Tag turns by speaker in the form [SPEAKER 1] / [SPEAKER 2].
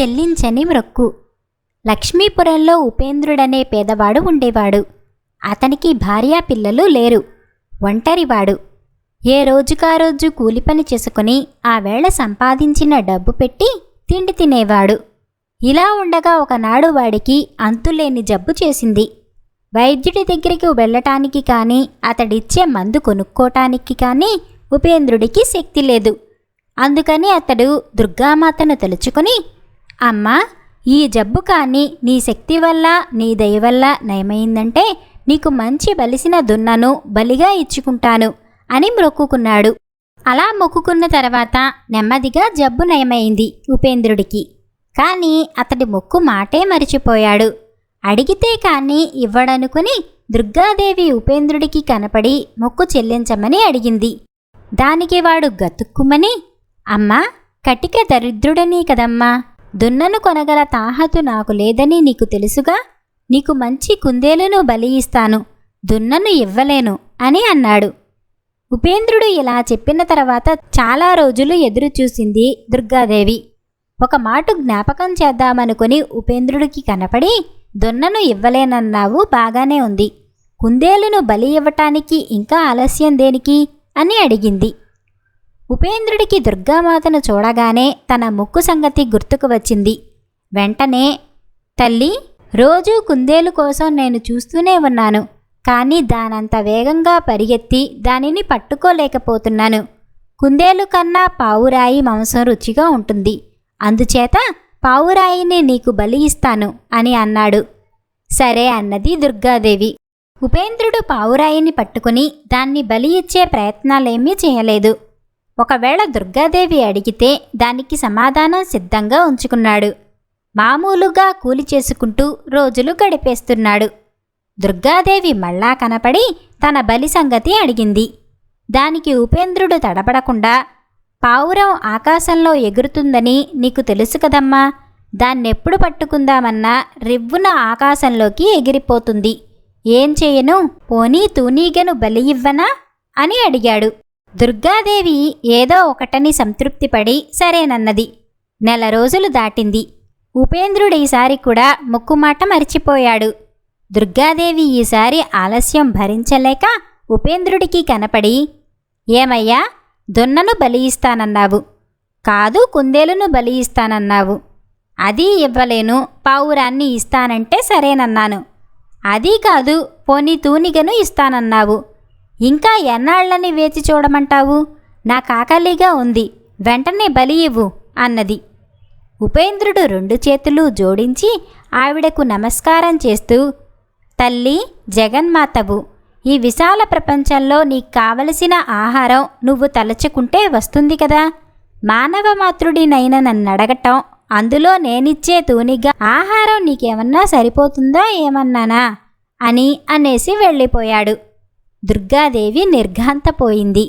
[SPEAKER 1] చెల్లించని మ్రొక్కు. లక్ష్మీపురంలో ఉపేంద్రుడనే పేదవాడు ఉండేవాడు. అతనికి భార్యా పిల్లలు లేరు. ఒంటరివాడు. ఏ రోజుకా రోజు కూలి పని చేసుకుని ఆ వేళ సంపాదించిన డబ్బు పెట్టి తిండి తినేవాడు. ఇలా ఉండగా ఒకనాడు వాడికి అంతులేని జబ్బు చేసింది. వైద్యుడి దగ్గరికి వెళ్ళటానికి కానీ అతడిచ్చే మందు కొనుక్కోటానికి కానీ ఉపేంద్రుడికి శక్తి లేదు. అందుకని అతడు దుర్గామాతను తలుచుకొని అమ్మా ఈ జబ్బు కానీ నీ శక్తి వల్ల నీ దయ వల్ల నయమైందంటే నీకు మంచి బలిసిన దున్నను బలిగా ఇచ్చుకుంటాను అని మొక్కుకున్నాడు. అలా మొక్కుకున్న తర్వాత నెమ్మదిగా జబ్బు నయమైంది ఉపేంద్రుడికి. కానీ అతడి మొక్కు మాటే మరిచిపోయాడు. అడిగితే కానీ ఇవ్వడనుకుని దుర్గాదేవి ఉపేంద్రుడికి కనపడి మొక్కు చెల్లించమని అడిగింది. దానికి వాడు గతుక్కుమని అమ్మా కటిక దరిద్రుడని కదమ్మా దున్నను కొనగల తాహతు నాకు లేదని నీకు తెలుసుగా? నీకు మంచి కుందేలును బలి ఇస్తాను దున్నను ఇవ్వలేను అని అన్నాడు. ఉపేంద్రుడు ఇలా చెప్పిన తర్వాత చాలా రోజులు ఎదురుచూసింది దుర్గాదేవి. ఒక మాట జ్ఞాపకం చేద్దామనుకుని ఉపేంద్రుడికి కనపడి దొన్నను ఇవ్వలేనన్నావు బాగానే ఉంది. కుందేలును బలి ఇవ్వటానికి ఇంకా ఆలస్యం దేనికి? అని అడిగింది. ఉపేంద్రుడికి దుర్గామాతను చూడగానే తన ముక్కు సంగతి గుర్తుకు వచ్చింది. వెంటనే తల్లి రోజూ కుందేలు కోసం నేను చూస్తూనే ఉన్నాను. కానీ దానంత వేగంగా పరిగెత్తి దానిని పట్టుకోలేకపోతున్నాను. కుందేలు కన్నా పావురాయి మాంసం రుచిగా ఉంటుంది. అందుచేత పావురాయిని నీకు బలి ఇస్తాను అని అన్నాడు. సరే అన్నది దుర్గాదేవి. ఉపేంద్రుడు పావురాయిని పట్టుకుని దాన్ని బలి ఇచ్చే ప్రయత్నాలేమీ చేయలేదు. ఒకవేళ దుర్గాదేవి అడిగితే దానికి సమాధానం సిద్ధంగా ఉంచుకున్నాడు. మామూలుగా కూలి చేసుకుంటూ రోజులు గడిపేస్తున్నాడు. దుర్గాదేవి మళ్ళా కనపడి తన బలి సంగతి అడిగింది. దానికి ఉపేంద్రుడు తడబడకుండా పావురం ఆకాశంలో ఎగురుతుందని నీకు తెలుసు కదమ్మా దాన్నెప్పుడు పట్టుకుందామన్నా రివ్వున ఆకాశంలోకి ఎగిరిపోతుంది. ఏం చేయను? పోనీ తూనీగను బలి ఇవ్వనా? అని అడిగాడు. దుర్గాదేవి ఏదో ఒకటని సంతృప్తిపడి సరేనన్నది. నెల రోజులు దాటింది. ఉపేంద్రుడు ఈసారి కూడా ముక్కుమాట మరిచిపోయాడు. దుర్గాదేవి ఈసారి ఆలస్యం భరించలేక ఉపేంద్రుడికి కనపడి ఏమయ్యా దున్నను బలి ఇస్తానన్నావు కాదు కుందేలును బలి ఇస్తానన్నావు అది ఇవ్వలేను పావురాన్ని ఇస్తానంటే సరేనన్నాను. అది కాదు పోనీ తూనిగను ఇస్తానన్నావు. ఇంకా ఎన్నాళ్ళని వేచి చూడమంటావు? నా కాకలిగా ఉంది. వెంటనే బలి ఇవ్వు అన్నది. ఉపేంద్రుడు రెండు చేతులు జోడించి ఆవిడకు నమస్కారం చేస్తూ తల్లి జగన్మాతవు ఈ విశాల ప్రపంచంలో నీకు కావలసిన ఆహారం నువ్వు తలచుకుంటే వస్తుంది కదా. మానవ మాతృడినైన నన్ను అడగటం అందులో నేనిచ్చే తూనిగా ఆహారం నీకేమన్నా సరిపోతుందా ఏమన్నానా? అని అనేసి వెళ్ళిపోయాడు. దుర్గాదేవి నిర్ఘాంతపోయింది.